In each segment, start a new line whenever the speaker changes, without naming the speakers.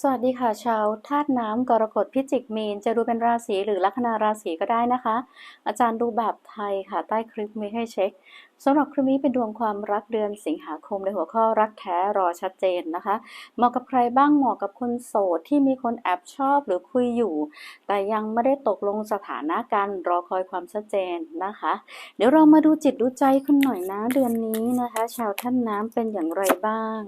สวัสดีค่ะชาวธาตุน้ำกรกฎพิจิกมีน จะดูเป็นราศีหรือลัคนาราศีก็ได้นะคะ อาจารย์ดูแบบไทยค่ะ ใต้คลิปมีให้เช็คสำหรับคลิปนี้เป็นดวงความรักเดือนสิงหาคมในหัวข้อรักแท้รอชัดเจนนะคะ เหมาะกับใครบ้างเหมาะกับคนโสดที่มีคนแอบชอบหรือคุยอยู่ แต่ยังไม่ได้ตกลงสถานะกันรอคอยความชัดเจนนะคะ เดี๋ยวเรามาดูจิตดูใจคุณหน่อยนะเดือนนี้นะคะ ชาวท่านน้ำเป็นอย่างไรบ้าง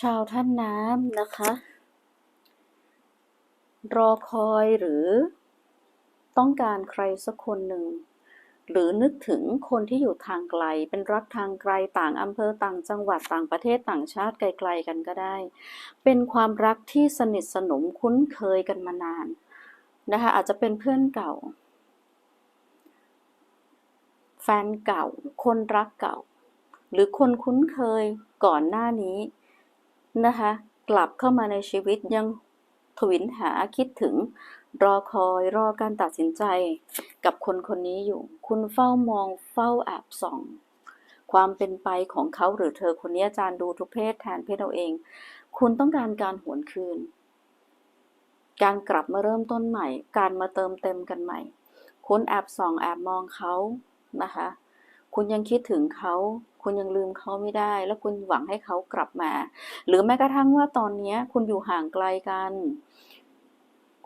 ชาวท่านน้ำนะคะ รอคอยหรือต้องการใครสักคนหนึ่ง หรือนึกถึงคนที่อยู่ทางไกล เป็นรักทางไกลต่างอำเภอต่างจังหวัดต่างประเทศต่างชาติไกลๆกันก็ได้ เป็นความรักที่สนิทสนมคุ้นเคยกันมานานนะคะอาจจะเป็นเพื่อนเก่า แฟนเก่า คนรักเก่า หรือคนคุ้นเคยก่อนหน้านี้ นะคะ กลับเข้ามาในชีวิตยังทวินหาคิดถึงรอคอยรอการตัดสินใจกับคนคนนี้อยู่ คุณเฝ้ามองเฝ้าแอบส่อง ความเป็นไปของเขาหรือเธอคนนี้อาจารย์ดูทุกเพศแทนเพศเราเอง คุณต้องการการหวนคืน การกลับมาเริ่มต้นใหม่ การมาเติมเต็มกันใหม่ คุณแอบส่องแอบมองเขานะคะ คุณยังคิดถึงเขา คุณยังลืมเขาไม่ได้ แล้วคุณหวังให้เขากลับมา หรือแม้กระทั่งว่าตอนนี้คุณอยู่ห่างไกลกัน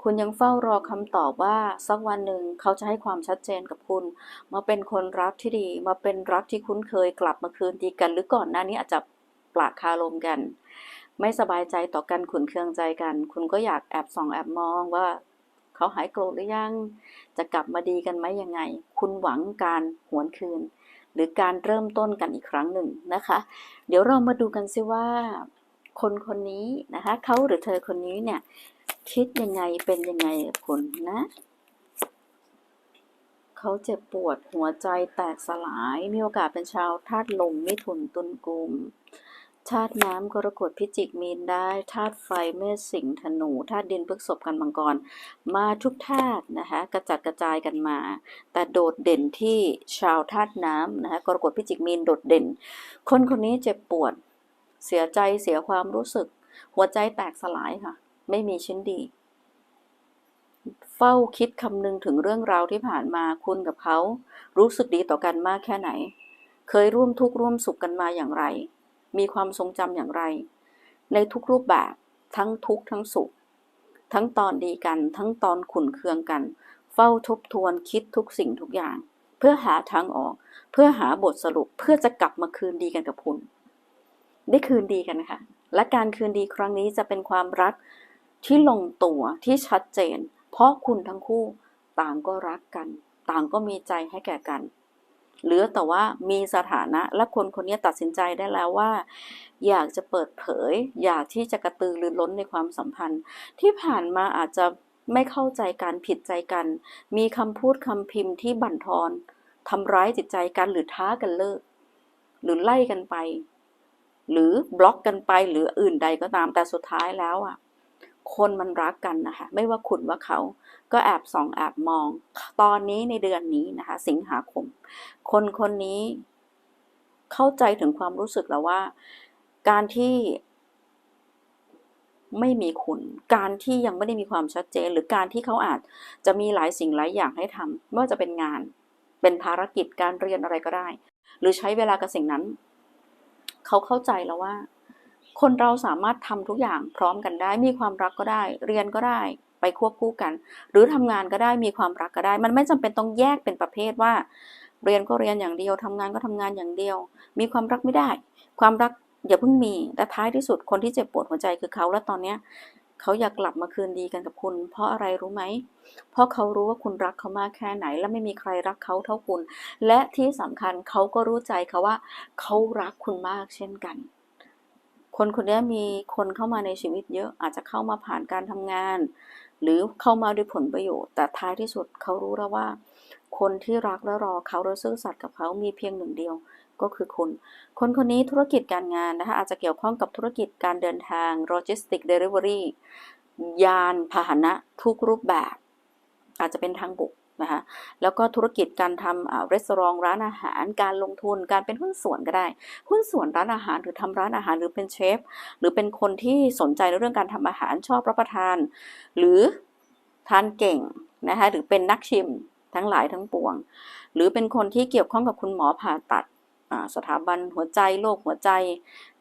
คุณยังเฝ้ารอคำตอบว่าสักวันหนึ่งเขาจะให้ความชัดเจนกับคุณ มาเป็นคนรักที่ดี มาเป็นรักที่คุ้นเคยกลับมาคืนดีกัน หรือก่อนหน้านี้อาจจะปลาคารมกัน ไม่สบายใจต่อกันขุนเคืองใจกัน คุณก็อยากแอบส่องแอบมองว่าเขาหายโกรธหรือยัง จะกลับมาดีกันไหมยังไง คุณหวังการหวนคืน หรือการเริ่มต้นกันอีกครั้งหนึ่งนะคะ เดี๋ยวเรามาดูกันซิว่า คนคนนี้นะคะเขาหรือเธอคนนี้เนี่ยคิดยังไงเป็นยังไงกับคุณนะเขาเจ็บปวดหัวใจแตกสลาย มีโอกาสเป็นชาวธาตุลมมิถุนตุลกุม ธาตุน้ำกรกฎพิจิกมีนได้ธาตุไฟเมษสิงห์ธนูธาตุดินพฤกษบกันมังกร มาทุกธาตุนะคะกระจัดกระจายกันมา แต่โดดเด่นที่ชาวธาตุน้ำนะคะกรกฎพิจิกมีนโดดเด่น คนคนนี้เจ็บปวด เสียใจเสียความรู้สึก หัวใจแตกสลายค่ะ ไม่มีชิ้นดี เฝ้าคิดคำนึงถึงเรื่องราวที่ผ่านมาคุณกับเขา รู้สึกดีต่อกันมากแค่ไหน เคยร่วมทุกข์ร่วมสุขกันมาอย่างไร มีความทรงจำอย่างไร ในทุกรูปแบบทั้งทุกทั้งสุข ทั้งตอนดีกัน ทั้งตอนขุนเคืองกัน เฝ้าทบทวนคิดทุกสิ่งทุกอย่าง เพื่อหาทางออก เพื่อหาบทสรุปเพื่อจะกลับมาคืนดีกันกับคุณ ได้คืนดีกันนะคะและการคืนดีครั้งนี้จะเป็นความรักที่ลงตัวที่ชัดเจน เพราะคุณทั้งคู่ต่างก็รักกัน ต่างก็มีใจให้แก่กัน เหลือแต่ว่ามีสถานะและคนคนนี้ตัดสินใจได้แล้วว่า อยากจะเปิดเผย อยากที่จะกระตือรือร้นในความสัมพันธ์ ที่ผ่านมาอาจจะไม่เข้าใจกันผิดใจกัน มีคำพูดคำพิมพ์ที่บั่นทอนทำร้ายจิตใจกันหรือท้ากันเลิก หรือไล่กันไป หรือบล็อกกันไปหรืออื่นใดก็ตามแต่สุดท้ายแล้วอะ คนมันรักกันนะคะ ไม่ว่าคุณว่าเขา ก็แอบส่องแอบมอง ตอนนี้ในเดือนนี้นะคะ สิงหาคม คนคนนี้เข้าใจถึงความรู้สึกแล้วว่า การที่ไม่มีคุณ การที่ยังไม่ได้มีความชัดเจน หรือการที่เขาอาจจะมีหลายสิ่งหลายอย่างให้ทำไม่ว่าจะเป็นงาน เป็นภารกิจการเรียนอะไรก็ได้ หรือใช้เวลากับสิ่งนั้น เขาเข้าใจแล้วว่า คนเราสามารถทำทุกอย่างพร้อมกันได้ มีความรักก็ได้ เรียนก็ได้ไปควบคู่กัน หรือทำงานก็ได้มีความรักก็ได้ มันไม่จำเป็นต้องแยกเป็นประเภทว่า เรียนก็เรียนอย่างเดียวทำงานก็ทำงานอย่างเดียว มีความรักไม่ได้ ความรักอย่าเพิ่งมีแต่ท้ายที่สุดคนที่เจ็บปวดหัวใจคือเขาและตอนเนี้ยเขาอยากกลับมาคืนดีกันกับคุณ เพราะอะไรรู้ไหม เพราะเขารู้ว่าคุณรักเขามากแค่ไหน และไม่มีใครรักเขาเท่าคุณ และที่สำคัญเขาก็รู้ใจเขาว่า เขารักคุณมากเช่นกัน คนคนนี้มีคนเข้ามาในชีวิตเยอะอาจจะเข้ามาผ่านการทำงาน หรือเข้ามาด้วยผลประโยชน์ แต่ท้ายที่สุดเขารู้แล้วว่า คนที่รักและรอเขาและซื่อสัตย์กับเขามีเพียงหนึ่งเดียวก็คือคุณ คนคนนี้ธุรกิจการงานนะคะอาจจะเกี่ยวข้องกับธุรกิจการเดินทางโลจิสติกเดลิเวอรี่ยานพาหนะทุกรูปแบบ อาจจะเป็นทางบก นะคะแล้วก็ธุรกิจการทำอ่ารีสอร์ทร้านอาหาร การลงทุนการเป็นหุ้นส่วนก็ได้ หุ้นส่วนร้านอาหารหรือทำร้านอาหารหรือเป็นเชฟหรือเป็นคนที่สนใจในเรื่องการทำอาหารชอบรับประทาน หรือทานเก่งนะคะหรือเป็นนักชิมทั้งหลายทั้งปวง หรือเป็นคนที่เกี่ยวข้องกับคุณหมอผ่าตัดสถาบันหัวใจโรคหัวใจ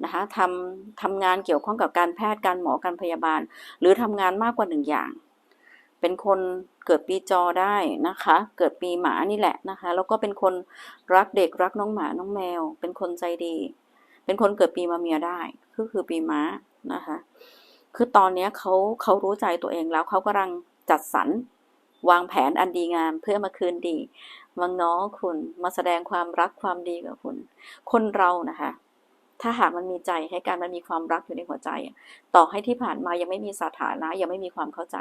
นะคะทำทำงานเกี่ยวข้องกับการแพทย์การหมอการพยาบาล หรือทำงานมากกว่าหนึ่งอย่าง เป็นคนเกิดปีจอได้นะคะ เกิดปีหมานี่แหละนะคะ แล้วก็เป็นคนรักเด็กรักน้องหมาน้องแมว เป็นคนใจดี เป็นคนเกิดปีมะเมียได้ก็คือปีม้านะคะ คือตอนนี้เขาเขารู้ใจตัวเองแล้วเขากำลังจัดสรรวางแผนอันดีงามเพื่อมาคืนดีมาง้อคุณมาแสดงความรักความดีกับคุณ คนเรานะคะ ถ้าหากมันมีใจให้การมันมีความรักอยู่ในหัวใจ ต่อให้ที่ผ่านมายังไม่มีสถานะยังไม่มีความเข้าใจ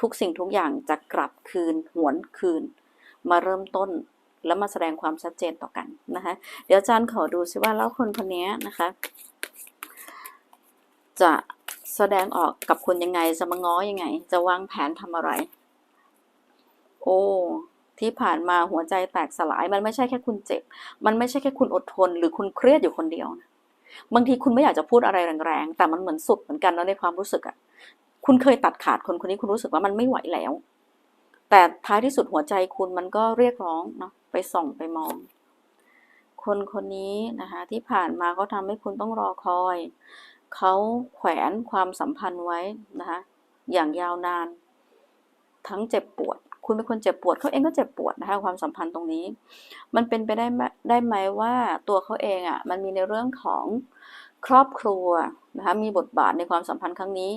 ทุกสิ่งทุกอย่างจะกลับคืน หวนคืน มาเริ่มต้นแล้วมาแสดงความชัดเจนต่อกันนะคะ เดี๋ยวอาจารย์ขอดูซิว่าแล้วคนคนนี้นะคะ จะแสดงออกกับคุณยังไง จะมาง้อยังไง จะวางแผนทำอะไร โอ้ที่ผ่านมาหัวใจแตกสลาย มันไม่ใช่แค่คุณเจ็บ มันไม่ใช่แค่คุณอดทน หรือคุณเครียดอยู่คนเดียวนะบางทีคุณไม่อยากจะพูดอะไรแรงๆ แต่มันเหมือนสุดเหมือนกันแล้วในความรู้สึกอะ คุณเคยตัดขาดคนคนนี้คุณรู้สึกว่ามันไม่ไหวแล้ว แต่ท้ายที่สุดหัวใจคุณมันก็เรียกร้องเนาะไปส่องไปมอง คนคนนี้นะคะที่ผ่านมาเขาทำให้คุณต้องรอคอย เขาแขวนความสัมพันธ์ไว้นะคะอย่างยาวนาน ทั้งเจ็บปวด คุณเป็นคนเจ็บปวดเขาเองก็เจ็บปวดนะคะความสัมพันธ์ตรงนี้ มันเป็นไปได้ไหมได้ไหมว่าตัวเขาเองอะ่ะมันมีในเรื่องของครอบครัวนะคะมีบทบาทในความสัมพันธ์ครั้งนี้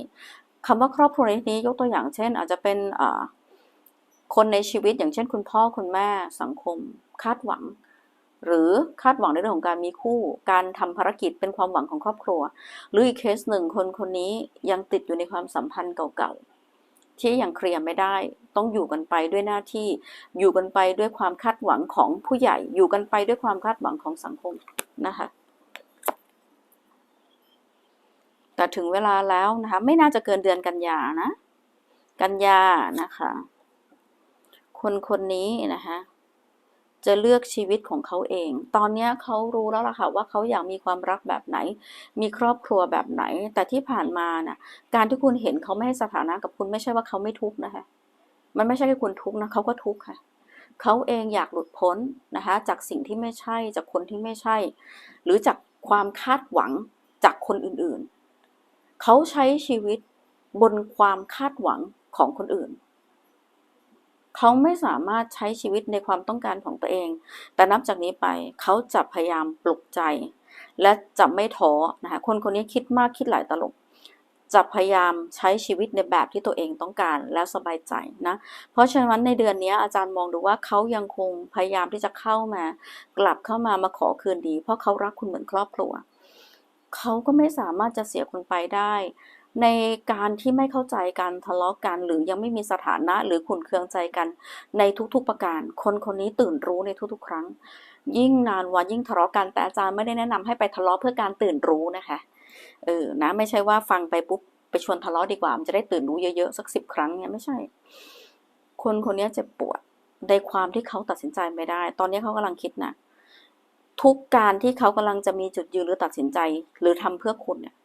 คำว่าครอบครัวในที่นี้ยกตัวอย่างเช่น อาจจะเป็นคนในชีวิตอย่างเช่น คุณพ่อคุณแม่สังคม คาดหวัง หรือคาดหวังในเรื่องของการมีคู่ การทำภารกิจเป็นความหวังของครอบครัว หรืออีกเคสหนึ่งคนคนนี้ยังติดอยู่ในความสัมพันธ์เก่าๆที่ยังเคลียร์ไม่ได้ ต้องอยู่กันไปด้วยหน้าที่ อยู่กันไปด้วยความคาดหวังของผู้ใหญ่ อยู่กันไปด้วยความคาดหวังของสังคมนะคะ แต่ถึงเวลาแล้วนะคะ ไม่น่าจะเกินเดือนกันยานะ กันยานะคะ คนคนนี้นะคะจะเลือกชีวิตของเขาเอง ตอนนี้เขารู้แล้วล่ะค่ะว่าเขาอยากมีความรักแบบไหน มีครอบครัวแบบไหน แต่ที่ผ่านมาน่ะ การที่คุณเห็นเขาไม่ให้สถานะกับคุณไม่ใช่ว่าเขาไม่ทุกข์นะคะ มันไม่ใช่แค่คุณทุกข์นะเขาก็ทุกข์ค่ะ เขาเองอยากหลุดพ้นนะคะ จากสิ่งที่ไม่ใช่ จากคนที่ไม่ใช่ หรือจากความคาดหวังจากคนอื่น เขาใช้ชีวิตบนความคาดหวังของคนอื่น เขาไม่สามารถใช้ชีวิตในความต้องการของตัวเอง แต่นับจากนี้ไปเขาจะพยายามปลุกใจ และจะไม่ท้อนะคะคนคนนี้คิดมากคิดหลายตลบจะพยายามใช้ชีวิตในแบบที่ตัวเองต้องการแล้วสบายใจนะ เพราะฉะนั้นในเดือนนี้อาจารย์มองดูว่าเขายังคงพยายามที่จะเข้ามา กลับเข้ามามาขอคืนดี เพราะเขารักคุณเหมือนครอบครัว เขาก็ไม่สามารถจะเสียคุณไปได้ ในการที่ไม่เข้าใจกันทะเลาะกัน หรือยังไม่มีสถานะหรือขุนเคืองใจกัน ในทุกๆประการ คนคนนี้ตื่นรู้ในทุกๆ ครั้ง ยิ่งนานวันยิ่งทะเลาะกันแต่อาจารย์ไม่ได้แนะนำให้ไปทะเลาะเพื่อการตื่นรู้นะคะเออนะไม่ใช่ว่าฟังไปปุ๊บไปชวนทะเลาะดีกว่ามันจะได้ตื่นรู้เยอะๆสักสิบครั้งเนี่ยไม่ใช่ คนคนนี้เจ็บปวดในความที่เขาตัดสินใจไม่ได้ ตอนนี้เขากำลังคิดนะ ทุกการที่เขากำลังจะมีจุดยืนหรือตัดสินใจ หรือทำเพื่อคุณเนี่ย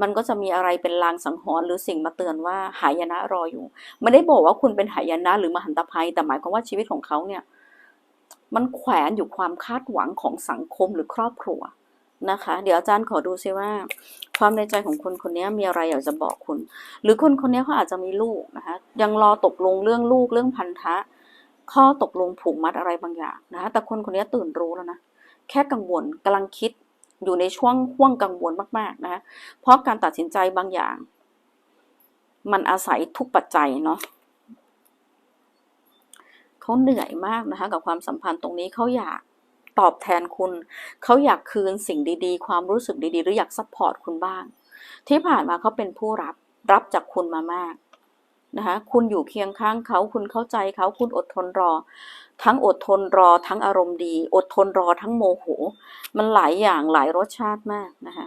มันก็จะมีอะไรเป็นลางสังหรณ์หรือสิ่งมาเตือนว่าหายนะรออยู่ ไม่ได้บอกว่าคุณเป็นหายนะหรือมหันตภัย แต่หมายความว่าชีวิตของเขาเนี่ย มันแขวนอยู่ความคาดหวังของสังคมหรือครอบครัวนะคะ เดี๋ยวอาจารย์ขอดูซิว่า ความในใจของคนคนนี้มีอะไรอยากจะบอกคุณ หรือคนคนนี้เขาอาจจะมีลูกนะคะ ยังรอตกลงเรื่องลูกเรื่องพันธะ ข้อตกลงผูกมัดอะไรบางอย่างนะคะแต่คนคนนี้ตื่นรู้แล้วนะ แค่กังวลกำลังคิดอยู่ในช่วงห่วงกังวลมากๆนะคะเพราะการตัดสินใจบางอย่าง มันอาศัยทุกปัจจัยเนาะเขาเหนื่อยมากนะคะ กับความสัมพันธ์ตรงนี้เขาอยากตอบแทนคุณ เขาอยากคืนสิ่งดีๆ ความรู้สึกดีๆ หรืออยากซัพพอร์ตคุณบ้าง ที่ผ่านมาเขาเป็นผู้รับรับจากคุณมามากนะคะคุณอยู่เคียงข้างเขาคุณเข้าใจเขาคุณอดทนรอ ทั้งอดทนรอทั้งอารมณ์ดี อดทนรอทั้งโมโห มันหลายอย่างหลายรสชาติมากนะคะ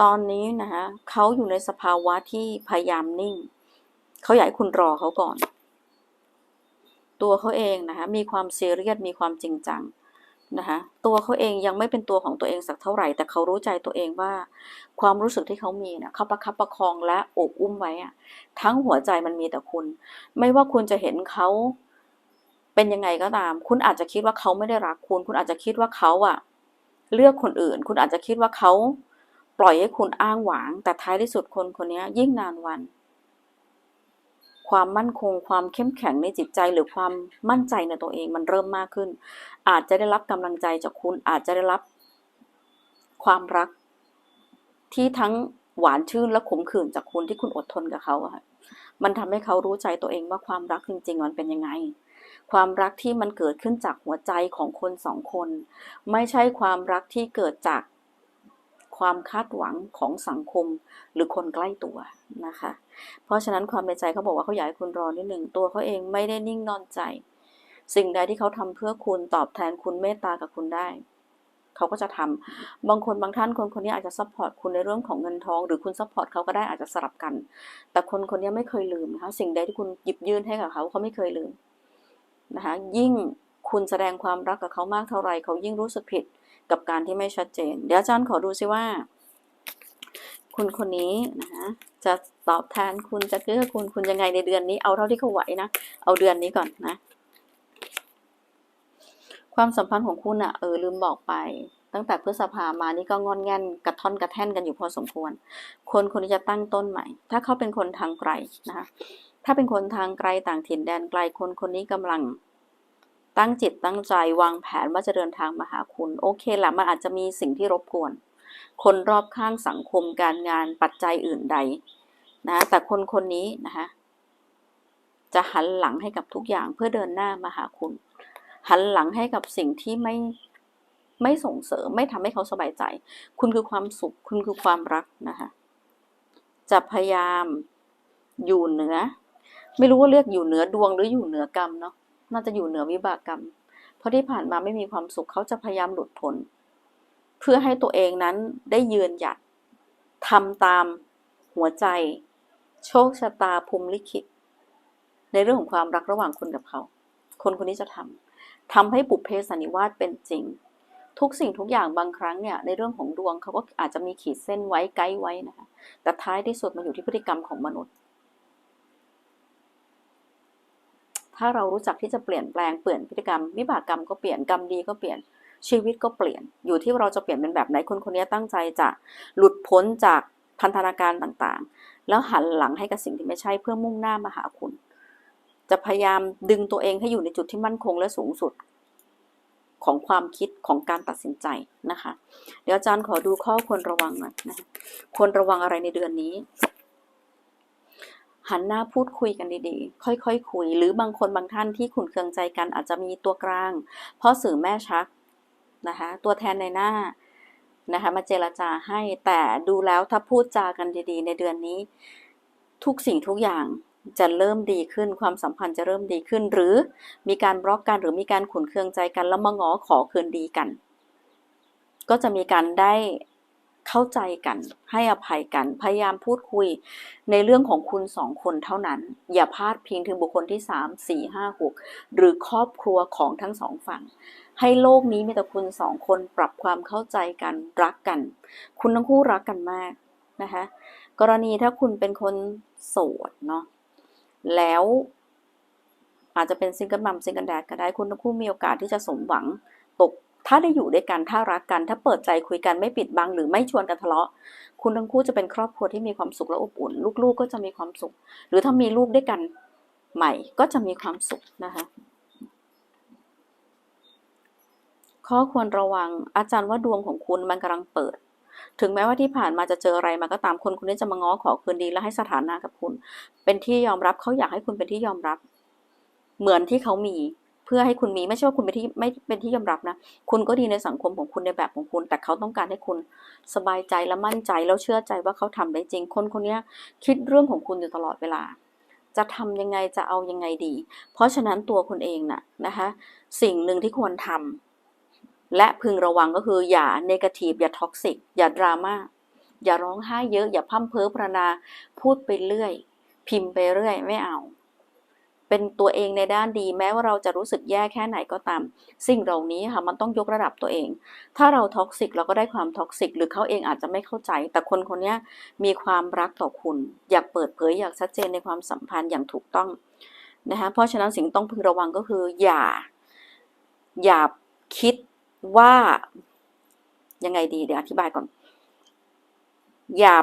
ตอนนี้นะคะเขาอยู่ในสภาวะที่พยายามนิ่ง เขาอยากให้คุณรอเขาก่อน ตัวเขาเองนะคะมีความเซเรียสมีความจริงจังนะคะตัวเขาเองยังไม่เป็นตัวของตัวเองสักเท่าไหร่ แต่เขารู้ใจตัวเองว่า ความรู้สึกที่เขามีเนี่ยเขาประคับประคองและอบอุ้มไว้อะทั้งหัวใจมันมีแต่คุณ ไม่ว่าคุณจะเห็นเขา เป็นยังไงก็ตาม คุณอาจจะคิดว่าเขาไม่ได้รักคุณ คุณอาจจะคิดว่าเขาอะเลือกคนอื่น คุณอาจจะคิดว่าเขาปล่อยให้คุณอ้างหวาง แต่ท้ายที่สุดคนคนนี้ยิ่งนานวัน ความมั่นคง ความเข้มแข็งในจิตใจหรือความมั่นใจในตัวเองมันเริ่มมากขึ้น อาจจะได้รับกำลังใจจากคุณ อาจจะได้รับ ความรัก ที่ทั้งหวานชื่นและขมขื่นจากคุณที่คุณอดทนกับเขาอะค่ะมันทำให้เขารู้ใจตัวเองว่าความรักจริง ๆ มันเป็นยังไง ความรักที่มันเกิดขึ้นจากหัวใจของคนสองคน ไม่ใช่ความรักที่เกิดจากความคาดหวังของสังคมหรือคนใกล้ตัวนะคะ เพราะฉะนั้นความในใจเขาบอกว่าเขาอยากให้คุณรอนิดหนึ่งตัวเขาเองไม่ได้นิ่งนอนใจ สิ่งใดที่เขาทำเพื่อคุณตอบแทนคุณเมตตากับคุณได้เขาก็จะทำบางคนบางท่านคนคนนี้อาจจะซัพพอร์ตคุณในเรื่องของเงินทอง หรือคุณซัพพอร์ตเขาก็ได้อาจจะสลับกัน แต่คนคนนี้ไม่เคยลืมนะคะสิ่งใดที่คุณหยิบยื่นให้กับเขาเขาไม่เคยลืม นะคะยิ่งคุณแสดงความรักกับเขามากเท่าไหร่เขายิ่งรู้สึกผิดกับการที่ไม่ชัดเจน เดี๋ยวอาจารย์ขอดูซิว่า คุณคนนี้นะคะจะตอบแทนคุณจะเกื้อคุณคุณยังไงในเดือนนี้เอาเท่าที่เขาไหวนะ เอาเดือนนี้ก่อนนะ ความสัมพันธ์ของคุณอะเออลืมบอกไป ตั้งแต่พฤษภามานี่ก็งอนแงนกระท่อนกระแท่นกันอยู่พอสมควร คนคนนี้จะตั้งต้นใหม่ ถ้าเขาเป็นคนทางไกลนะคะ ถ้าเป็นคนทางไกลต่างถิ่นแดนไกลคนคนนี้กำลัง ตั้งจิตตั้งใจวางแผนว่าจะเดินทางมาหาคุณ โอเคแหละมันอาจจะมีสิ่งที่รบกวน คนรอบข้างสังคมการงานปัจจัยอื่นใดนะแต่คนคนนี้นะคะจะหันหลังให้กับทุกอย่างเพื่อเดินหน้ามาหาคุณ หันหลังให้กับสิ่งที่ไม่ไม่ส่งเสริมไม่ทำให้เขาสบายใจ คุณคือความสุข คุณคือความรักนะคะจะพยายามอยู่เหนือ ไม่รู้ว่าเรียกอยู่เหนือดวงหรืออยู่เหนือกรรมเนาะน่าจะอยู่เหนือวิบากกรรม เพราะที่ผ่านมาไม่มีความสุขเขาจะพยายามหลุดพ้นเพื่อให้ตัวเองนั้นได้ยืนหยัดทำตามหัวใจ โชคชะตาภูมิลิขิตในเรื่องของความรักระหว่างคุณกับเขา คนคนนี้จะทำทำให้ปุเพสันนิวาสเป็นจริง ทุกสิ่งทุกอย่างบางครั้งเนี่ยในเรื่องของดวงเขาก็อาจจะมีขีดเส้นไว้ไกด์ไว้นะคะแต่ท้ายที่สุดมันอยู่ที่พฤติกรรมของมนุษย์ ถ้าเรารู้จักที่จะเปลี่ยนแปลงเปลี่ยนพฤติกรรมวิบากกรรมก็เปลี่ยนกรรมดีก็เปลี่ยนชีวิตก็เปลี่ยน อยู่ที่เราจะเปลี่ยนเป็นแบบไหนคนคนนี้ตั้งใจจะหลุดพ้นจากพันธนาการต่างๆ แล้วหันหลังให้กับสิ่งที่ไม่ใช่เพื่อมุ่งหน้ามาหาคุณ จะพยายามดึงตัวเองให้อยู่ในจุดที่มั่นคงและสูงสุดของความคิดของการตัดสินใจนะคะ เดี๋ยวอาจารย์ขอดูข้อควรระวังหน่อยนะควรระวังอะไรในเดือนนี้ หันหน้าพูดคุยกันดีๆ ค่อยๆคคุย หรือบางคนบางท่านที่ขุนเคืองใจกันอาจจะมีตัวกลาง เพราะสื่อแม่ชักนะคะ ตัวแทนในหน้านะคะมาเจรจาให้แต่ดูแล้วถ้าพูดจากันดีๆ ในเดือนนี้ ทุกสิ่งทุกอย่างจะเริ่มดีขึ้นความสัมพันธ์จะเริ่มดีขึ้น หรือมีการบล็อกกันหรือมีการขุนเคืองใจกันแล้วมาง้อขอคืนดีกัน ก็จะมีการได้ เข้าใจกันให้อภัยกันพยายามพูดคุยในเรื่องของคุณสองคนเท่านั้น อย่าพลาดพิงถึงบุคคลที่สามสี่ห้าหกหรือครอบครัวของทั้งสองฝั่ง ให้โลกนี้มีแต่คุณสองคนปรับความเข้าใจกันรักกัน คุณทั้งคู่รักกันมากนะคะกรณีถ้าคุณเป็นคนโสดเนาะแล้วอาจจะเป็นซิงเกิลมัมซิงเกิลแดดก็ได้คุณทั้งคู่มีโอกาสที่จะสมหวัง ถ้าได้อยู่ด้วยกันถ้ารักกัน ถ้าเปิดใจคุยกันไม่ปิดบังหรือไม่ชวนกันทะเลาะ คุณทั้งคู่จะเป็นครอบครัวที่มีความสุขและอบอุ่น ลูกๆก็จะมีความสุข หรือถ้ามีลูกด้วยกันใหม่ก็จะมีความสุขนะคะข้อควรระวังอาจารย์ว่าดวงของคุณมันกำลังเปิด ถึงแม้ว่าที่ผ่านมาจะเจออะไรมาก็ตามคนคนนี้จะมาง้อขอคืนดีและให้สถานะกับคุณ เป็นที่ยอมรับเขาอยากให้คุณเป็นที่ยอมรับ เหมือนที่เขามี เพื่อให้คุณมีไม่ใช่ว่าคุณเป็นที่ไม่เป็นที่ยอมรับนะ คุณก็ดีในสังคมของคุณในแบบของคุณ แต่เขาต้องการให้คุณสบายใจและมั่นใจแล้วเชื่อใจว่าเขาทำได้จริง คนคนนี้คิดเรื่องของคุณอยู่ตลอดเวลา จะทำยังไงจะเอายังไงดี เพราะฉะนั้นตัวคุณเองน่ะนะคะสิ่งหนึ่งที่ควรทำและพึงระวังก็คืออย่าเนกาทีฟอย่าท็อกซิกอย่าดราม่าอย่าร้องไห้เยอะอย่าพั่มเพ้อพรณนาพูดไปเรื่อย พิมพ์ไปเรื่อย ไม่เอา เป็นตัวเองในด้านดี แม้ว่าเราจะรู้สึกแย่แค่ไหนก็ตาม สิ่งเหล่านี้ค่ะมันต้องยกระดับตัวเอง ถ้าเราท็อกซิกเราก็ได้ความท็อกซิกหรือเขาเองอาจจะไม่เข้าใจ แต่คนคนนี้มีความรักต่อคุณ อยากเปิดเผยอยากชัดเจนในความสัมพันธ์อย่างถูกต้องนะคะเพราะฉะนั้นสิ่งต้องพึงระวังก็คือ อย่า อย่าคิดว่ายังไงดีเดี๋ยวอธิบายก่อน อย่า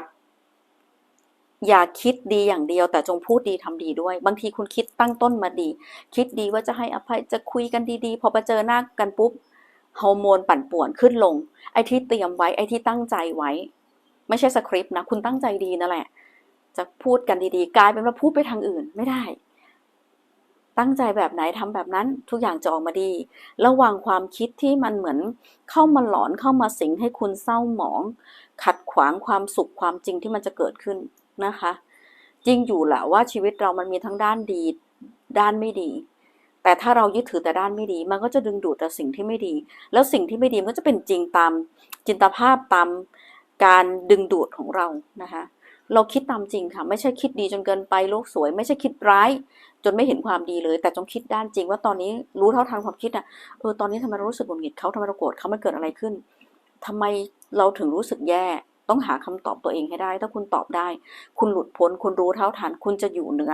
อย่าคิดดีอย่างเดียว แต่จงพูดดีทำดีด้วย บางทีคุณคิดตั้งต้นมาดี คิดดีว่าจะให้อภัยจะคุยกันดีๆ พอไปเจอหน้ากันปุ๊บฮอร์โมนปั่นป่วนขึ้นลง ไอ้ที่เตรียมไว้ไอ้ที่ตั้งใจไว้ ไม่ใช่สคริปต์นะ คุณตั้งใจดีนั่นแหละ จะพูดกันดีๆ กลายเป็นว่าพูดไปทางอื่นไม่ได้ ตั้งใจแบบไหนทำแบบนั้นทุกอย่างจะออกมาดี ระวังความคิดที่มันเหมือนเข้ามาหลอนเข้ามาสิงให้คุณเศร้าหมอง ขัดขวางความสุขความจริงที่มันจะเกิดขึ้น นะคะ จริงอยู่แหละว่าชีวิตเรามันมีทั้งด้านดีด้านไม่ดี แต่ถ้าเรายึดถือแต่ด้านไม่ดี มันก็จะดึงดูดแต่สิ่งที่ไม่ดี แล้วสิ่งที่ไม่ดีมันก็จะเป็นจริงตามจินตภาพตามการดึงดูดของเรานะคะ เราคิดตามจริงค่ะ ไม่ใช่คิดดีจนเกินไปโลกสวย ไม่ใช่คิดร้าย จนไม่เห็นความดีเลย แต่จงคิดด้านจริงว่าตอนนี้รู้เท่าทันความคิดอะเออตอนนี้ทำไมเรารู้สึกหงุดหงิดเขาทำไมเราโกรธเขามันเกิดอะไรขึ้นทำไมเราถึงรู้สึกแย่ ต้องหาคำตอบตัวเองให้ได้ ถ้าคุณตอบได้ คุณหลุดพ้น คุณรู้เท่าทัน คุณจะอยู่เหนือ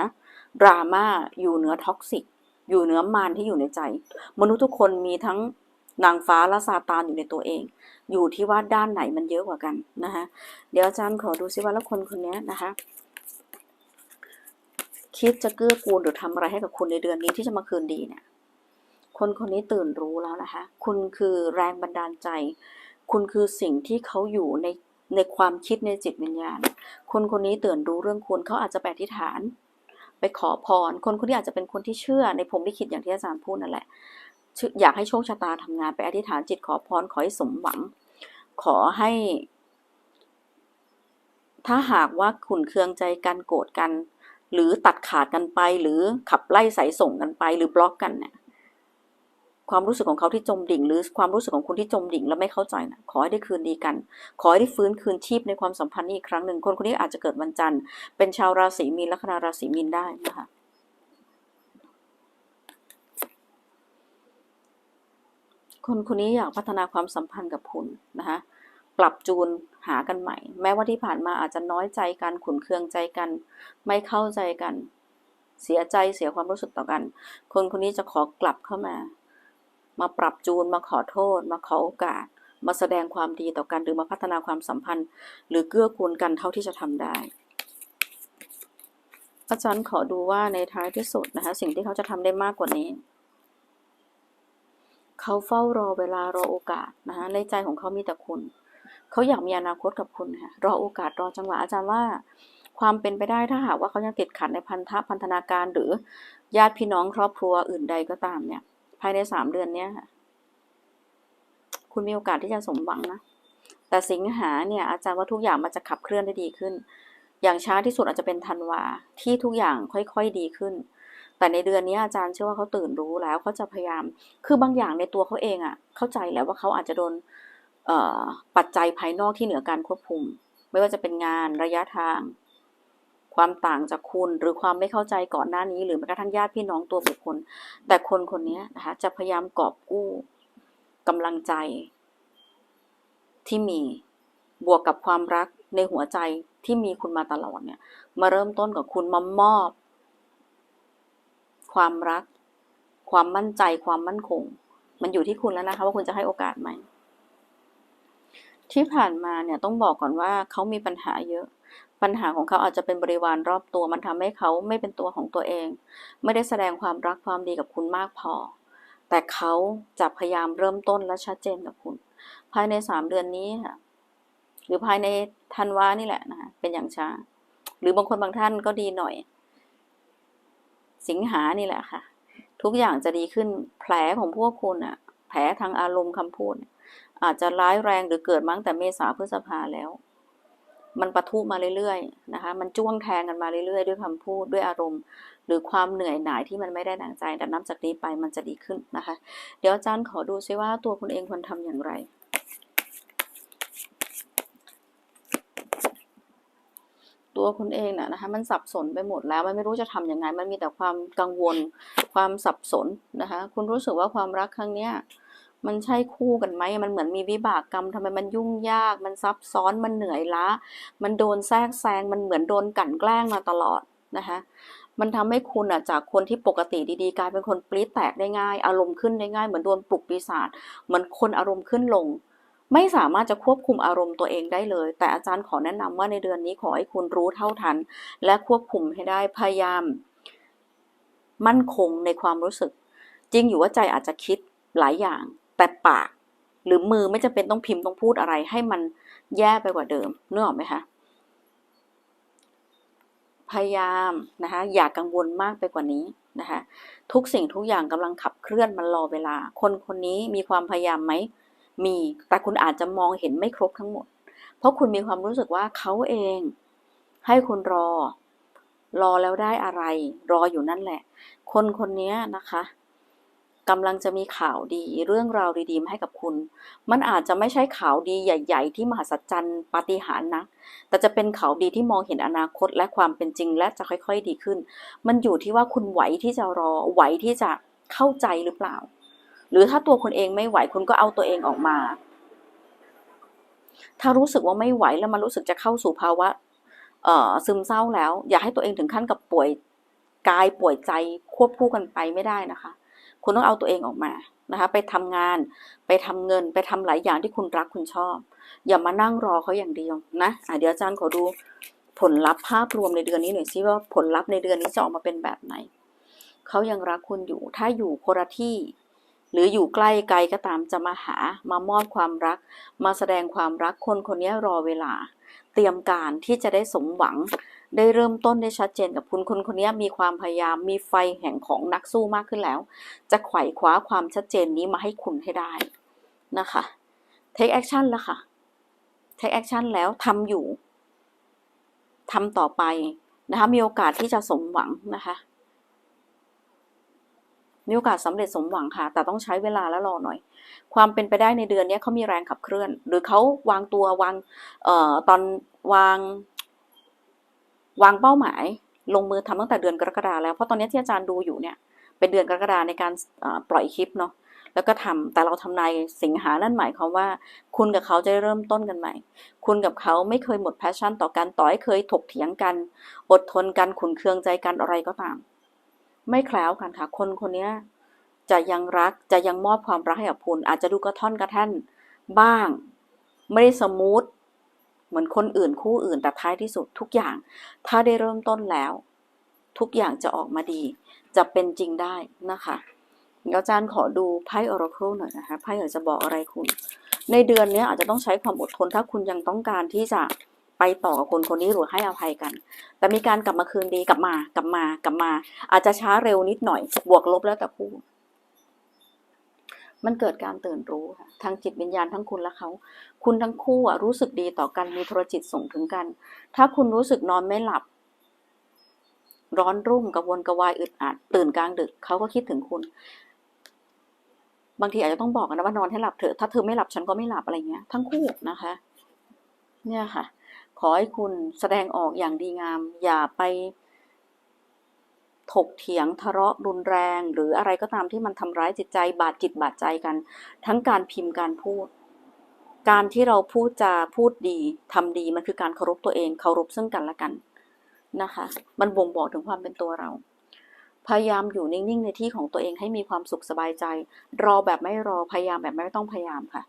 ดราม่า อยู่เหนือท็อกซิก อยู่เหนือมารที่อยู่ในใจ มนุษย์ทุกคนมีทั้งนางฟ้าและซาตานอยู่ในตัวเอง อยู่ที่ว่าด้านไหนมันเยอะกว่ากันนะคะ เดี๋ยวอาจารย์ขอดูซิว่าแล้วคนคนนี้นะคะ คิดจะเกื้อกูลหรือทำอะไรให้กับคุณในเดือนนี้ที่จะมาคืนดีเนี่ย คนคนนี้ตื่นรู้แล้วนะคะ คุณคือแรงบันดาลใจ คุณคือสิ่งที่เขาอยู่ใน ในความคิดในจิตวิญญาณ คนคนนี้ตื่นรู้เรื่องคุณเขาอาจจะไปอธิษฐาน ไปขอพร คนคนนี้อาจจะเป็นคนที่เชื่อในพรหมลิขิตอย่างที่อาจารย์พูดนั่นแหละ อยากให้โชคชะตาทำงานไปอธิษฐานจิตขอพรขอให้สมหวัง ขอให้ ถ้าหากว่าขุนเคืองใจกันโกรธกัน หรือตัดขาดกันไป หรือขับไล่สายส่งกันไป หรือบล็อกกันเนี่ย ความรู้สึกของเขาที่จมดิ่ง หรือความรู้สึกของคุณที่จมดิ่งแล้วไม่เข้าใจนะขอให้ได้คืนดีกัน ขอให้ได้ฟื้นคืนชีพในความสัมพันธ์นี้อีกครั้งหนึ่งคนคนนี้อาจจะเกิดวันจันทร์ เป็นชาวราศีมีนลัคนาราศีมีนได้นะคะคนคนนี้อยากพัฒนาความสัมพันธ์กับคุณนะคะปรับจูนหากันใหม่ แม้ว่าที่ผ่านมาอาจจะน้อยใจกันขุนเคืองใจกัน ไม่เข้าใจกัน เสียใจเสียความรู้สึกต่อกัน คนคนนี้จะขอกลับเข้ามา มาปรับจูนมาขอโทษ มาขอโอกาส มาแสดงความดีต่อกันหรือมาพัฒนาความสัมพันธ์ หรือเกื้อกูลกันเท่าที่จะทำได้อาจารย์ขอดูว่าในท้ายที่สุดนะคะ สิ่งที่เขาจะทำได้มากกว่านี้ เขาเฝ้ารอเวลารอโอกาสนะคะในใจของเขามีแต่คุณ เขาอยากมีอนาคตกับคุณค่ะรอโอกาสรอจังหวะอาจารย์ว่าความเป็นไปได้ถ้าหากว่าเขายังติดขัดในพันธะพันธนาการหรือญาติพี่น้องครอบครัวอื่นใดก็ตามเนี่ย ภายในสามเดือนเนี้ยค่ะคุณมีโอกาสที่จะสมหวังนะ แต่สิงหาเนี่ย อาจารย์ว่าทุกอย่างมันจะขับเคลื่อนได้ดีขึ้น อย่างช้าที่สุดอาจจะเป็นธันวาที่ทุกอย่างค่อยๆดีขึ้น แต่ในเดือนนี้อาจารย์เชื่อว่าเขาตื่นรู้แล้วเขาจะพยายาม คือบางอย่างในตัวเขาเองอะ่ะ เข้าใจแล้วว่าเขาอาจจะโดนปัจจัยภายนอกที่เหนือการควบคุม ไม่ว่าจะเป็นงานระยะทาง ความต่างจากคุณหรือความไม่เข้าใจก่อนหน้านี้ หรือแม้กระทั่งญาติพี่น้องตัวบุคคล แต่คนคนนี้นะคะจะพยายามกอบกู้กำลังใจ ที่มีบวกกับความรักในหัวใจที่มีคุณมาตลอดเนี่ย มาเริ่มต้นกับคุณมามอบ ความรัก ความมั่นใจความมั่นคง มันอยู่ที่คุณแล้วนะคะ ว่าคุณจะให้โอกาสไหมที่ผ่านมาเนี่ยต้องบอกก่อนว่าเขามีปัญหาเยอะ ปัญหาของเขาอาจจะเป็นบริวารรอบตัว มันทำให้เขาไม่เป็นตัวของตัวเอง ไม่ได้แสดงความรักความดีกับคุณมากพอ แต่เขาจะพยายามเริ่มต้นและชัดเจนกับคุณ ภายในสามเดือนนี้ค่ะหรือภายในธันวานี่แหละนะคะเป็นอย่างช้า หรือบางคนบางท่านก็ดีหน่อย สิงหานี่แหละค่ะ ทุกอย่างจะดีขึ้นแผลของพวกคุณอะแผลทางอารมณ์คำพูด อาจจะร้ายแรงหรือเกิดมั้งแต่เมษาพฤษภาแล้ว มันปะทุมาเรื่อยๆนะคะ มันจ้วงแทงกันมาเรื่อยๆ ด้วยคำพูดด้วยอารมณ์ หรือความเหนื่อยหน่ายที่มันไม่ได้ดังใจ แต่นับจากนี้ไปมันจะดีขึ้นนะคะ เดี๋ยวอาจารย์ขอดูซิว่าตัวคุณเองควรทำอย่างไร ตัวคุณเองน่ะนะคะ มันสับสนไปหมดแล้ว มันไม่รู้จะทำยังไง มันมีแต่ความกังวล ความสับสนนะคะ คุณรู้สึกว่าความรักครั้งเนี้ย มันใช่คู่กันไหม มันเหมือนมีวิบากกรรมทำไมมันยุ่งยาก มันซับซ้อน มันเหนื่อยล้า มันโดนแทรกแซง มันเหมือนโดนกลั่นแกล้งมาตลอดนะคะ มันทำให้คุณอะจากคนที่ปกติดีๆ กลายเป็นคนปรี๊ดแตกได้ง่าย อารมณ์ขึ้นได้ง่าย เหมือนโดนปลุกปีศาจ เหมือนคนอารมณ์ขึ้นลง ไม่สามารถจะควบคุมอารมณ์ตัวเองได้เลย แต่อาจารย์ขอแนะนำว่าในเดือนนี้ขอให้คุณรู้เท่าทัน และควบคุมให้ได้ พยายาม มั่นคงในความรู้สึก จริงอยู่ว่าใจอาจจะคิดหลายอย่าง แต่ปากหรือมือไม่จำเป็นต้องพิมพ์ต้องพูดอะไร ให้มันแย่ไปกว่าเดิมนึกออกไหมคะพยายามนะคะอย่ากังวลมากไปกว่านี้นะคะทุกสิ่งทุกอย่างกำลังขับเคลื่อนมันรอเวลา คนคนนี้มีความพยายามไหมมีแต่คุณอาจจะมองเห็นไม่ครบทั้งหมด เพราะคุณมีความรู้สึกว่าเขาเอง ให้คุณรอ รอแล้วได้อะไร รออยู่นั่นแหละ คนคนนี้นะคะ กำลังจะมีข่าวดีเรื่องราวดีๆมาให้กับคุณ มันอาจจะไม่ใช่ข่าวดีใหญ่ ๆ ที่มหัศจรรย์ปาฏิหาริย์นะ แต่จะเป็นข่าวดีที่มองเห็นอนาคตและความเป็นจริงและจะค่อยๆดีขึ้น มันอยู่ที่ว่าคุณไหวที่จะรอไหวที่จะเข้าใจหรือเปล่า หรือถ้าตัวคุณเองไม่ไหวคุณก็เอาตัวเองออกมา ถ้ารู้สึกว่าไม่ไหวแล้วมันรู้สึกจะเข้าสู่ภาวะเออซึมเศร้าแล้ว อย่าให้ตัวเองถึงขั้นกับป่วยกายป่วยใจควบคู่กันไปไม่ได้นะคะ คุณต้องเอาตัวเองออกมานะคะไปทำงานไปทำเงินไปทำหลายอย่างที่คุณรักคุณชอบ อย่ามานั่งรอเขาอย่างเดียวนะอะเดี๋ยวอาจารย์ขอดูผลลัพธ์ภาพรวมในเดือนนี้หน่อยสิว่าผลลัพธ์ในเดือนนี้จะออกมาเป็นแบบไหนเขายังรักคุณอยู่ ถ้าอยู่คนละที่ หรืออยู่ใกล้ไกลก็ตามจะมาหามามอบความรัก มาแสดงความรักคนคนนี้รอเวลา เตรียมการที่จะได้สมหวัง ได้เริ่มต้นได้ชัดเจนกับคุณคนคนนี้มีความพยายามมีไฟแห่งของนักสู้มากขึ้นแล้ว จะไขว่คว้าความชัดเจนนี้มาให้คุณให้ได้นะคะ take action แล้วค่ะ take action แล้วทำอยู่ทำต่อไปนะคะมีโอกาสที่จะสมหวังนะคะมีโอกาสสำเร็จสมหวังค่ะ แต่ต้องใช้เวลาและรอหน่อย ความเป็นไปได้ในเดือนนี้เขามีแรงขับเคลื่อน หรือเขาวางตัววางออตอนวาง วางเป้าหมายลงมือทำตั้งแต่เดือนกรกฎาแล้ว เพราะตอนนี้ที่อาจารย์ดูอยู่เนี่ย เป็นเดือนกรกฎาในการปล่อยคลิปเนาะ แล้วก็ทำแต่เราทำนายสิงหา นั่นหมายความว่า คุณกับเขาจะเริ่มต้นกันใหม่ คุณกับเขาไม่เคยหมดแพชชั่นต่อกันต่อให้เคยถกเถียงกัน อดทนกัน ขุนเคืองใจกันอะไรก็ตาม ไม่แคล้วกันค่ะ คนคนนี้จะยังรัก จะยังมอบความรักให้กับคุณ อาจจะดูกระท่อนกระแท่นบ้าง ไม่ได้สมูท เหมือนคนอื่นคู่อื่นแต่ท้ายที่สุดทุกอย่าง ถ้าได้เริ่มต้นแล้ว ทุกอย่างจะออกมาดี จะเป็นจริงได้นะคะเดี๋ยวอาจารย์ขอดูไพ่ Oracle หน่อยนะคะไพ่อยากจะบอกอะไรคุณ ในเดือนนี้อาจจะต้องใช้ความอดทนถ้าคุณยังต้องการที่จะไปต่อกับคนคนนี้หรือให้อภัยกัน แต่มีการกลับมาคืนดีกลับมากลับมากลับมา อาจจะช้าเร็วนิดหน่อย บวกลบแล้วแต่ผู้ มันเกิดการตื่นรู้ค่ะทางจิตวิญญาณทั้งคุณและเขา คุณทั้งคู่อะรู้สึกดีต่อกันมีโทรจิตส่งถึงกัน ถ้าคุณรู้สึกนอนไม่หลับ ร้อนรุ่มกระวนกระวายอึดอัดตื่นกลางดึกเขาก็คิดถึงคุณ บางทีอาจจะต้องบอกกันนะว่านอนให้หลับเถอะถ้าเธอไม่หลับฉันก็ไม่หลับอะไรเงี้ย ทั้งคู่นะคะ เนี่ยค่ะ ขอให้คุณแสดงออกอย่างดีงาม อย่าไป ถกเถียงทะเลาะรุนแรง หรืออะไรก็ตามที่มันทำร้ายจิตใจบาดจิตบาดใจกัน ทั้งการพิมพ์การพูด การที่เราพูดจาพูดดีทำดีมันคือการเคารพตัวเองเคารพซึ่งกันและกันนะคะ มันบ่งบอกถึงความเป็นตัวเรา พยายามอยู่นิ่งๆในที่ของตัวเองให้มีความสุขสบายใจ รอแบบไม่รอพยายามแบบไม่ต้องพยายามค่ะ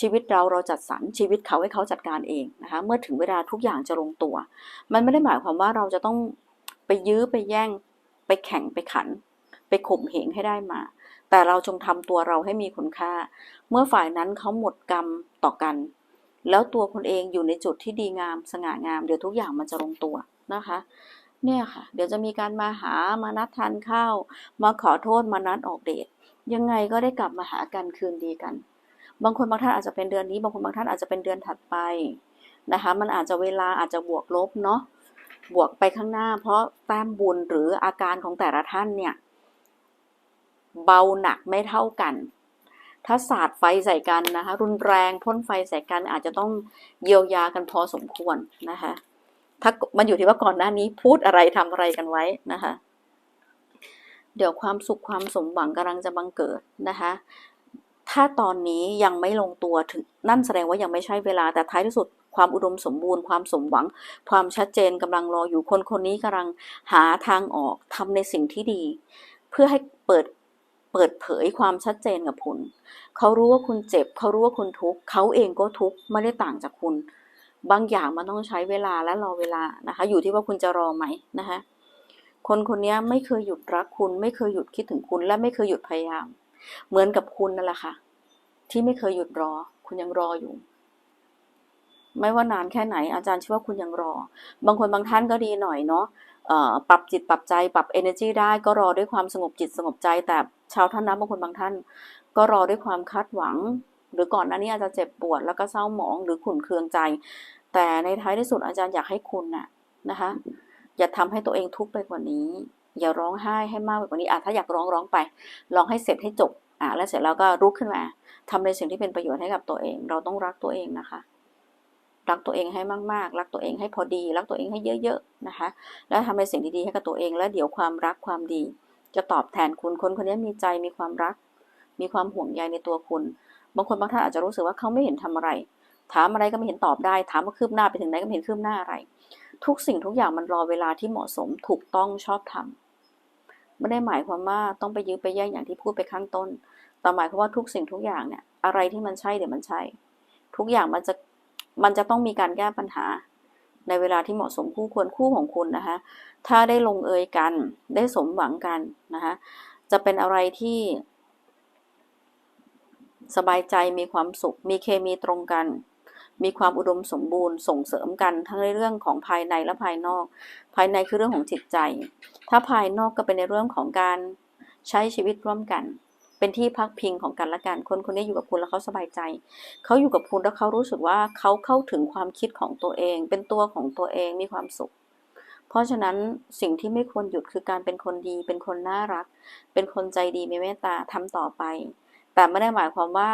ชีวิตเราเราจัดสรรชีวิตเขาให้เขาจัดการเองนะคะเมื่อถึงเวลาทุกอย่างจะลงตัว มันไม่ได้หมายความว่าเราจะต้องไปยื้อไปแย่ง แข่งไปขัน ไปข่มเหงให้ได้มา แต่เราจงทำตัวเราให้มีคุณค่า เมื่อฝ่ายนั้นเขาหมดกรรมต่อกัน แล้วตัวคุณเองอยู่ในจุดที่ดีงามสง่างาม เดี๋ยวทุกอย่างมันจะลงตัวนะคะ เนี่ยค่ะ เดี๋ยวจะมีการมาหามานัดทานข้าว มาขอโทษมานัดออกเดทยังไงก็ได้กลับมาหากันคืนดีกัน บางคนบางท่านอาจจะเป็นเดือนนี้ บางคนบางท่านอาจจะเป็นเดือนถัดไปนะคะ มันอาจจะเวลาอาจจะบวกลบเนาะ บวกไปข้างหน้า เพราะแต้มบุญหรืออาการของแต่ละท่านเนี่ย เบาหนักไม่เท่ากัน ถ้าสาดไฟใส่กันนะคะ รุนแรงพ่นไฟใส่กันอาจจะต้องเยียวยากันพอสมควรนะคะ ถ้ามันอยู่ที่ว่าก่อนหน้านี้พูดอะไรทำอะไรกันไว้นะคะ เดี๋ยวความสุขความสมหวังกำลังจะบังเกิดนะคะถ้าตอนนี้ยังไม่ลงตัวถึงนั่นแสดงว่ายังไม่ใช่เวลาแต่ท้ายที่สุด ความอุดมสมบูรณ์ ความสมหวัง ความชัดเจนกำลังรออยู่คนคนนี้กำลังหาทางออกทำในสิ่งที่ดี เพื่อให้เปิดเปิดเผยความชัดเจนกับคุณ เขารู้ว่าคุณเจ็บ เขารู้ว่าคุณทุกข์ เขาเองก็ทุกข์ ไม่ได้ต่างจากคุณ บางอย่างมันต้องใช้เวลาและรอเวลานะคะ อยู่ที่ว่าคุณจะรอไหมนะคะ คนคนนี้ไม่เคยหยุดรักคุณ ไม่เคยหยุดคิดถึงคุณ และไม่เคยหยุดพยายาม เหมือนกับคุณนั่นแหละค่ะ ที่ไม่เคยหยุดรอ คุณยังรออยู่ ไม่ว่านานแค่ไหนอาจารย์เชื่อว่าคุณยังรอ บางคนบางท่านก็ดีหน่อยเนาะปรับจิตปรับใจปรับ energy ได้ก็รอด้วยความสงบจิตสงบใจ แต่ชาวท่านนะบางคนบางท่าน ก็รอด้วยความคาดหวัง หรือก่อนหน้านี้อาจจะเจ็บปวดแล้วก็เศร้าหมองหรือขุ่นเคืองใจ แต่ในท้ายที่สุดอาจารย์อยากให้คุณน่ะนะคะ อย่าทำให้ตัวเองทุกข์ไปกว่านี้ อย่าร้องไห้ให้มากไปกว่านี้อะถ้าอยากร้องร้องไปร้องให้เสร็จให้จบอะแล้วเสร็จแล้วก็ลุกขึ้นมาทำในสิ่งที่เป็นประโยชน์ให้กับตัวเอง เราต้องรักตัวเองนะคะ รักตัวเองให้มากๆ รักตัวเองให้พอดี รักตัวเองให้เยอะๆนะคะ แล้วทำในสิ่งดีๆให้กับตัวเอง แล้วเดี๋ยวความรักความดี จะตอบแทนคุณคนคนนี้มีใจมีความรัก มีความห่วงใยในตัวคุณ บางคนบางท่านอาจจะรู้สึกว่าเขาไม่เห็นทำอะไร ถามอะไรก็ไม่เห็นตอบได้ ถามว่าคืบหน้าไปถึงไหนก็ไม่เห็นคืบหน้าอะไร ทุกสิ่งทุกอย่างมันรอเวลาที่เหมาะสมถูกต้องชอบทำไม่ได้หมายความว่าต้องไปยื้อไปแย่งอย่างที่พูดไปข้างต้น แต่หมายความว่าทุกสิ่งทุกอย่างเนี่ย อะไรที่มันใช่เดี๋ยวมันใช่ ทุกอย่างมันจะ มันจะต้องมีการแก้ปัญหาในเวลาที่เหมาะสมคู่ควรคู่ของคุณนะคะ ถ้าได้ลงเอยกัน ได้สมหวังกันนะคะ จะเป็นอะไรที่ สบายใจมีความสุข มีเคมีตรงกัน มีความอุดมสมบูรณ์ส่งเสริมกันทั้งในเรื่องของภายในและภายนอก ภายในคือเรื่องของจิตใจ ถ้าภายนอกก็เป็นในเรื่องของการใช้ชีวิตร่วมกัน เป็นที่พักพิงของกันและกันคนคนนี้อยู่กับคุณแล้วเขาสบายใจ เขาอยู่กับคุณแล้วเขารู้สึกว่าเขาเข้าถึงความคิดของตัวเอง เป็นตัวของตัวเองมีความสุข เพราะฉะนั้นสิ่งที่ไม่ควรหยุดคือการเป็นคนดี เป็นคนน่ารัก เป็นคนใจดีมีเมตตาทำต่อไป แต่ไม่ได้หมายความว่า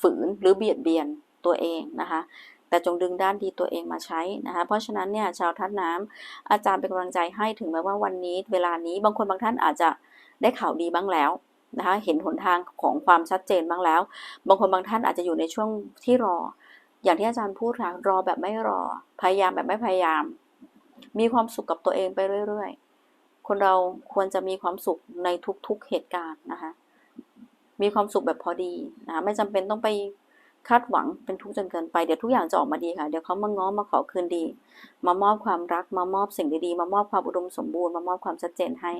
ฝืนหรือเบียดเบียนตัวเองนะคะแต่จงดึงด้านดีตัวเองมาใช้นะคะ เพราะฉะนั้นเนี่ยชาวทัดน้ำอาจารย์เป็นกำลังใจให้ถึงแม้ว่าวันนี้ เวลานี้บางคนบางท่านอาจจะได้ข่าวดีบ้างแล้ว นะคะเห็นหนทางของความชัดเจนบ้างแล้ว บางคนบางท่านอาจจะอยู่ในช่วงที่รอ อย่างที่อาจารย์พูดค่ะรอแบบไม่รอ พยายามแบบไม่พยายาม มีความสุขกับตัวเองไปเรื่อยๆ คนเราควรจะมีความสุขในทุกๆเหตุการณ์นะคะมีความสุขแบบพอดีนะคะไม่จำเป็นต้องไป คาดหวังเป็นทุกข์จนเกินไปเดี๋ยวทุกอย่างจะออกมาดีค่ะ เดี๋ยวเขามาง้อมาขอคืนดี มามอบความรัก มามอบสิ่งดีๆ มามอบความอุดมสมบูรณ์ มามอบความชัดเจนให้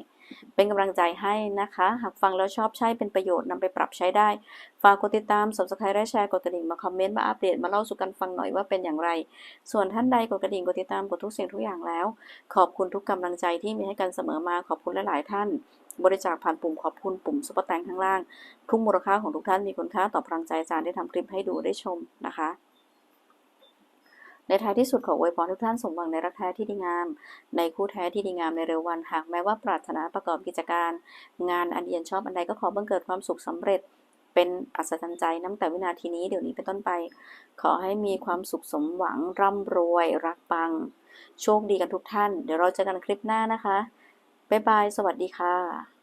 เป็นกำลังใจให้นะคะ หากฟังแล้วชอบใช้เป็นประโยชน์นำไปปรับใช้ได้ ฝากกดติดตาม subscribe และแชร์กดกระดิ่งมาคอมเมนต์มาอัปเดตมาเล่าสู่กันฟังหน่อยว่าเป็นอย่างไร ส่วนท่านใดกดกระดิ่งกดติดตามกดทุกสิ่งทุกอย่างแล้ว ขอบคุณทุกกำลังใจที่มีให้กันเสมอมาขอบคุณหลายๆท่าน บริจาคผ่านปุ่มขอบคุณปุ่มซุปเปอร์แตงข้างล่าง ทุกมูลค่าของทุกท่านมีคุณค่าต่อพลังใจอาจารย์ได้ทำคลิปให้ดูได้ชมนะคะในท้ายที่สุดขออวยพรทุกท่านสมหวังในรักแท้ที่ดีงาม ในคู่แท้ที่ดีงามในเร็ววันหากแม้ว่าปรารถนาประกอบกิจการ งานอันเดียนชอบอันใดก็ขอบังเกิดความสุขสำเร็จ เป็นอัศจรรย์ใจนับแต่วินาทีนี้เดี๋ยวนี้เป็นต้นไป ขอให้มีความสุขสมหวังร่ำรวย รักปัง โชคดีกันทุกท่าน เดี๋ยวเราเจอกันคลิปหน้านะคะ บ๊ายบาย สวัสดีค่ะ